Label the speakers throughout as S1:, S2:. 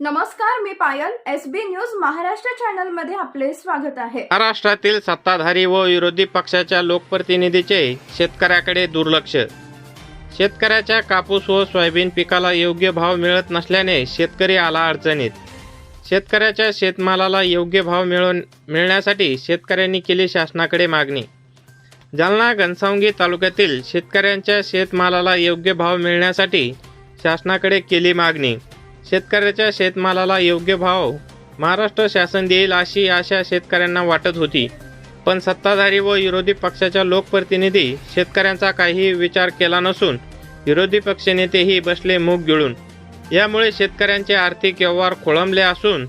S1: नमस्कार मी Payal. S B news Maharashtra चॅनलमध्ये आपले स्वागत आहे.
S2: महाराष्ट्रातील सत्ताधारी व विरोधी पक्षाच्या लोकप्रतिनिधीचे शेतकऱ्याकडे दुर्लक्ष. शेतकऱ्याच्या कापूस व सोयाबीन पिकाला योग्य भाव मिळत नसल्याने शेतकरी आला अडचणीत. शेतकऱ्याच्या शेतमालाला योग्य भाव मिळवून मिळण्यासाठी शेतकऱ्यांनी केली शासनाकडे मागणी. जालना घनसावंगी तालुक्यातील शेतकऱ्यांच्या शेतमालाला योग्य भाव मिळण्यासाठी शासनाकडे केली मागणी. शेतकऱ्याच्या शेतमालाला योग्य भाव. महाराष्ट्र शासन देईल अशी आशा शेतकऱ्यांना वाटत होती. पण सत्ताधारी व विरोधी पक्षाच्या लोकप्रतिनिधी शेतकऱ्यांचा काही विचार केला नसून विरोधी पक्षनेतेही बसले मूग गिळून. यामुळे शेतकऱ्यांचे आर्थिक व्यवहार खोळंबले असून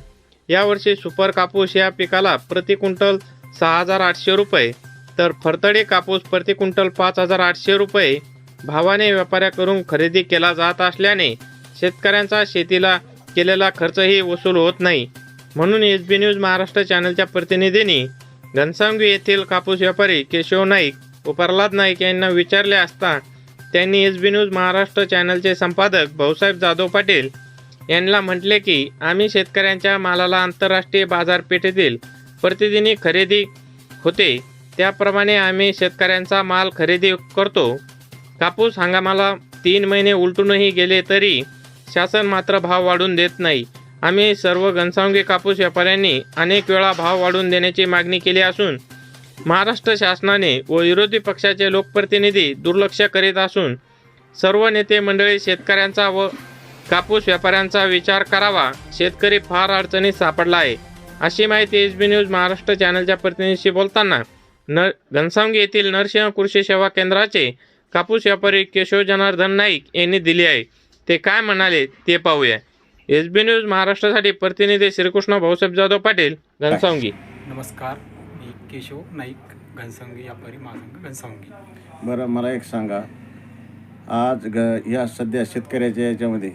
S2: यावर्षी सुपर कापूस या पिकाला प्रति क्विंटल सहा हजार आठशे रुपये तर फरतडे कापूस प्रति क्विंटल पाच हजार आठशे रुपये भावाने व्यापाऱ्याकडून खरेदी केला जात असल्याने शेतकऱ्यांचा शेतीला केलेला खर्चही वसूल होत नाही. म्हणून एस बी न्यूज महाराष्ट्र चॅनलच्या प्रतिनिधींनी घनसावंगी येथील कापूस व्यापारी केशव नाईक व प्रल्हाद नाईक यांना विचारले असता त्यांनी एस बी न्यूज महाराष्ट्र चॅनलचे संपादक भाऊसाहेब जाधव पाटील यांना म्हटले की आम्ही शेतकऱ्यांच्या मालाला आंतरराष्ट्रीय बाजारपेठेतील प्रतिदिनी खरेदी होते. त्याप्रमाणे आम्ही शेतकऱ्यांचा माल खरेदी करतो. कापूस हंगामाला तीन महिने उलटूनही गेले तरी शासन मात्र भाव वाढून देत नाही. आम्ही सर्व घनसावंगी कापूस व्यापाऱ्यांनी अनेक वेळा भाव वाढवून देण्याची मागणी केली असून महाराष्ट्र शासनाने व विरोधी पक्षाचे लोकप्रतिनिधी दुर्लक्ष करीत असून सर्व नेते मंडळी शेतकऱ्यांचा व कापूस व्यापाऱ्यांचा विचार करावा शेतकरी फार अडचणीत सापडला आहे. अशी माहिती एस बी न्यूज महाराष्ट्र चॅनलच्या प्रतिनिधीशी बोलताना न घनसावंगी येथील नरसिंह कृषी सेवा केंद्राचे कापूस व्यापारी केशव जनार्दन नाईक यांनी दिली आहे. ते काय म्हणाले ते पाहूया. एस बी न्यूज महाराष्ट्रासाठी प्रतिनिधी श्रीकृष्ण भाऊसाहेब जाधव पाटील घनसावंगी.
S3: नमस्कार मी केशव नाईक घनसंगी व्यापारी महासंघ घनसावंगी.
S4: बरं मला एक सांगा. आज ग या सध्या शेतकऱ्याच्या याच्यामध्ये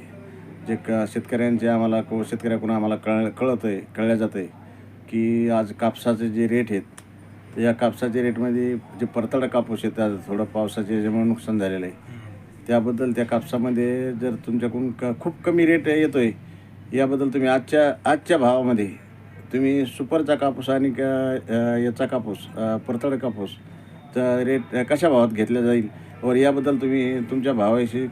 S4: जे क शेतकऱ्यांचे आम्हाला को शेतकऱ्याकडून आम्हाला कळ कळतं आहे कळल्या जातं आहे की आज कापसाचे जे रेट आहेत तर या कापसाच्या रेटमध्ये जे परतडा कापूस आहे त्याचं थोडं पावसाचे याच्यामुळे नुकसान झालेलं आहे त्याबद्दल त्या कापसामध्ये जर तुमच्याकडून क खूप कमी रेट येतो आहे याबद्दल तुम्ही आजच्या आजच्या भावामध्ये तुम्ही सुपरचा कापूस आणि क याचा कापूस परतड कापूस चा रेट कशा भावात घेतला जाईल? वर याबद्दल तुम्ही तुमच्या भावाशी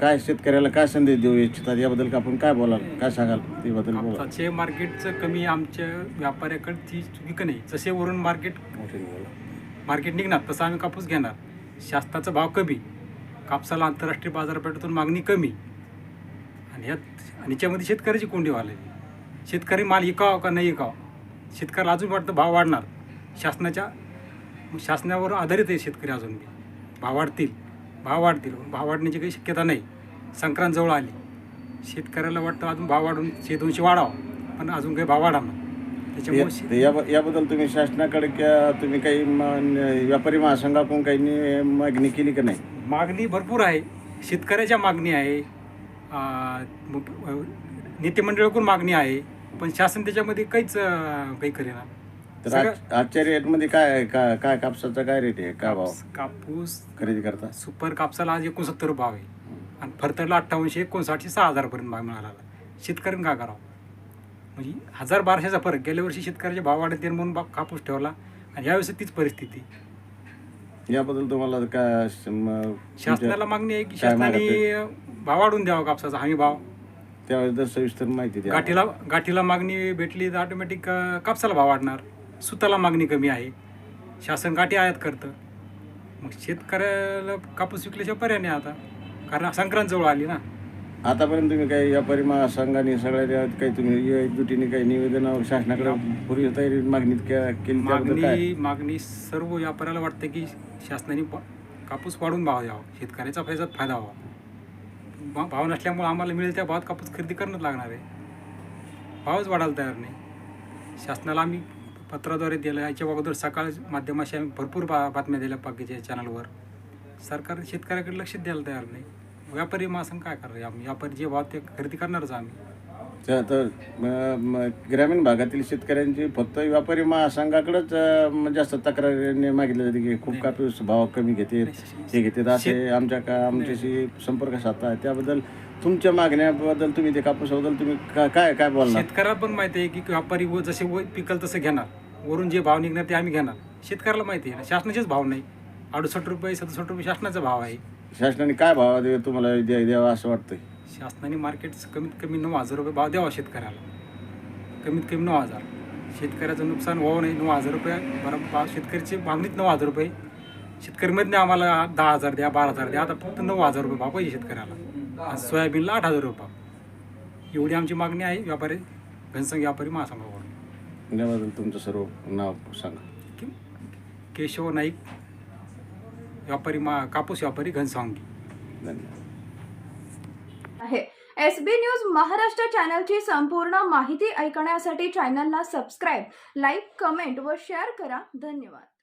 S4: काय शेतकऱ्याला काय संदेश देऊ इच्छितात? याबद्दल का आपण काय बोलाल? काय सांगाल? त्याबद्दल बोला.
S3: मार्केटचं कमी आमच्या व्यापाऱ्याकडे ती चुकी नाही? जसे वरून मार्केट मार्केट निघणार तसं आम्ही कापूस घेणार. शासनाचा भाव कमी. कापसाला आंतरराष्ट्रीय बाजारपेठेतून मागणी कमी. आणि यात आणि याच्यामध्ये शेतकऱ्याची कोंडी व्हायला शेतकरी माल विकावा का नाही विकावा? शेतकऱ्याला अजून वाटतं भाव वाढणार. शासनाच्या शासनावर आधारित आहे शेतकरी अजून बी. भाव वाढतील भाव वाढतील. भाव वाढण्याची काही शक्यता नाही. संक्रांत जवळ आली. शेतकऱ्याला वाटतं अजून भाव वाढून शे दोनशे वाढावं. पण अजून काही भाव वाढणार त्याच्यामुळे
S4: या- याबद्दल तुम्ही शासनाकडे तुम्ही काही व्यापारी महासंघाकडून काही मागणी केली का नाही?
S3: मागणी भरपूर आहे. शेतकऱ्याच्या मागणी आहे. आ, म- अ, नेते मंडळाकडून मागणी आहे. पण शासन त्याच्यामध्ये काहीच काही करेना.
S4: तर
S3: सगळं-
S4: आज आजच्या रेटमध्ये काय? काय काय कापसाचा काय रेट आहे? काय भाव?
S3: कापूस
S4: खरेदी करता?
S3: सुपर कापसाला आज एकोणसत्तर भाव आहे. आणि फरतरला अठ्ठावनशे एकोणसाठशे सहा हजारपर्यंत भाव मिळाला शेतकऱ्यांनी काय करावं? म्हणजे हजार बाराशेचा फरक. गेल्या वर्षी शेतकऱ्याचे भाव वाढत म्हणून बा- कापूस ठेवला. आणि यावेळेस तीच परिस्थिती.
S4: याबद्दल तुम्हाला काय म-
S3: शासनाला मागणी आहे की
S4: काय मागत
S3: शासनाने भाव वाढून द्यावा कापसाचा हमी भाव.
S4: त्याबद्दल सविस्तर माहिती द्या.
S3: गाठीला गाठीला मागणी भेटली तर ऑटोमॅटिक कापसाला भाव वाढणार. सुताला मागणी कमी आहे. शासन गाठी आयात करतं. मग शेतकऱ्याला कापूस विकल्याशिवाय पर्याय नाही आता. कारण संक्रांत जवळ आली ना.
S4: आतापर्यंत तुम्ही काही व्यापारी महासंघाने सगळ्या काही तुम्ही एकजुटीने काही निवेदन शासनाकडे पूर्वी तयारी मागणी के- केली त्याबद्दल काय?
S3: मागणी मागणी सर्व व्यापाऱ्याला वाटतं की शासनाने प- कापूस वाढून भाव द्यावा. शेतकऱ्याचा फायदा फायदा व्हावा. भा- भाव नसल्यामुळे आम्हाला मिळेल त्या भावात कापूस खरेदी करणंच लागणार आहे. भावच वाढायला तयार नाही. शासनाला आम्ही पत्राद्वारे दिलं याच्या अगोदर सकाळ माध्यमाशी आम्ही भरपूर बा बातम्या दिल्या बाकीच्या चॅनलवर सरकार शेतकऱ्याकडे लक्ष द्यायला तयार नाही. व्यापारी महासंघ काय करणार? आम्ही व्यापारी जे भाव ते खरेदी करणारच आम्ही.
S4: तर म- म- ग्रामीण भागातील शेतकऱ्यांची फक्त व्यापारी महासंघाकडेच अं, जास्त तक्रारीने मागितली जाते की खूप कापूस भाव कमी घेते हे घेतात असे आमच्या का आमच्याशी संपर्क साधता. त्याबद्दल तुमच्या मागण्याबद्दल तुम्ही ते कापूसाबद्दल तुम्ही का- काय काय बोलणार?
S3: शेतकऱ्याला पण माहिती आहे की व्यापारी व जसे व पिकल तसं घेणार. वरून जे भाव निघणार ते आम्ही घेणार. शेतकऱ्याला माहिती आहे ना शासनाचेच भाव नाही. अडुसष्ट रुपये सदुसष्ट रुपये शासनाचा भाव आहे.
S4: शासनाने काय भाव दे तुम्हाला द्या द्यावा असं वाटतंय?
S3: शासनाने मार्केट कमीत कमी नऊ हजार रुपये भाव द्यावा शेतकऱ्याला. कमीत कमी नऊ हजार. शेतकऱ्याचं नुकसान व्हावं नाही नऊ हजार रुपये. बरं भाव शेतकऱ्याची मागणीत नऊ हजार रुपये. शेतकरीमधने आम्हाला दहा हजार द्या बारा हजार द्या. आता फक्त नऊ हजार रुपये भाव पाहिजे शेतकऱ्याला. आज सोयाबीनला आठ हजार रुपये भाव. एवढी आमची मागणी आहे व्यापारी घनसंघ व्यापारी महासंघाकडून.
S4: याबद्दल तुमचं सर्व नाव सांगा.
S3: केशव नाईक व्यापारी मा कापूस व्यापारी घनसावंगी.
S4: धन्यवाद.
S1: आहे. एस बी न्यूज महाराष्ट्र चॅनलची संपूर्ण माहिती ऐकण्यासाठी चॅनलला सबस्क्राईब लाईक कमेंट व शेअर करा. धन्यवाद.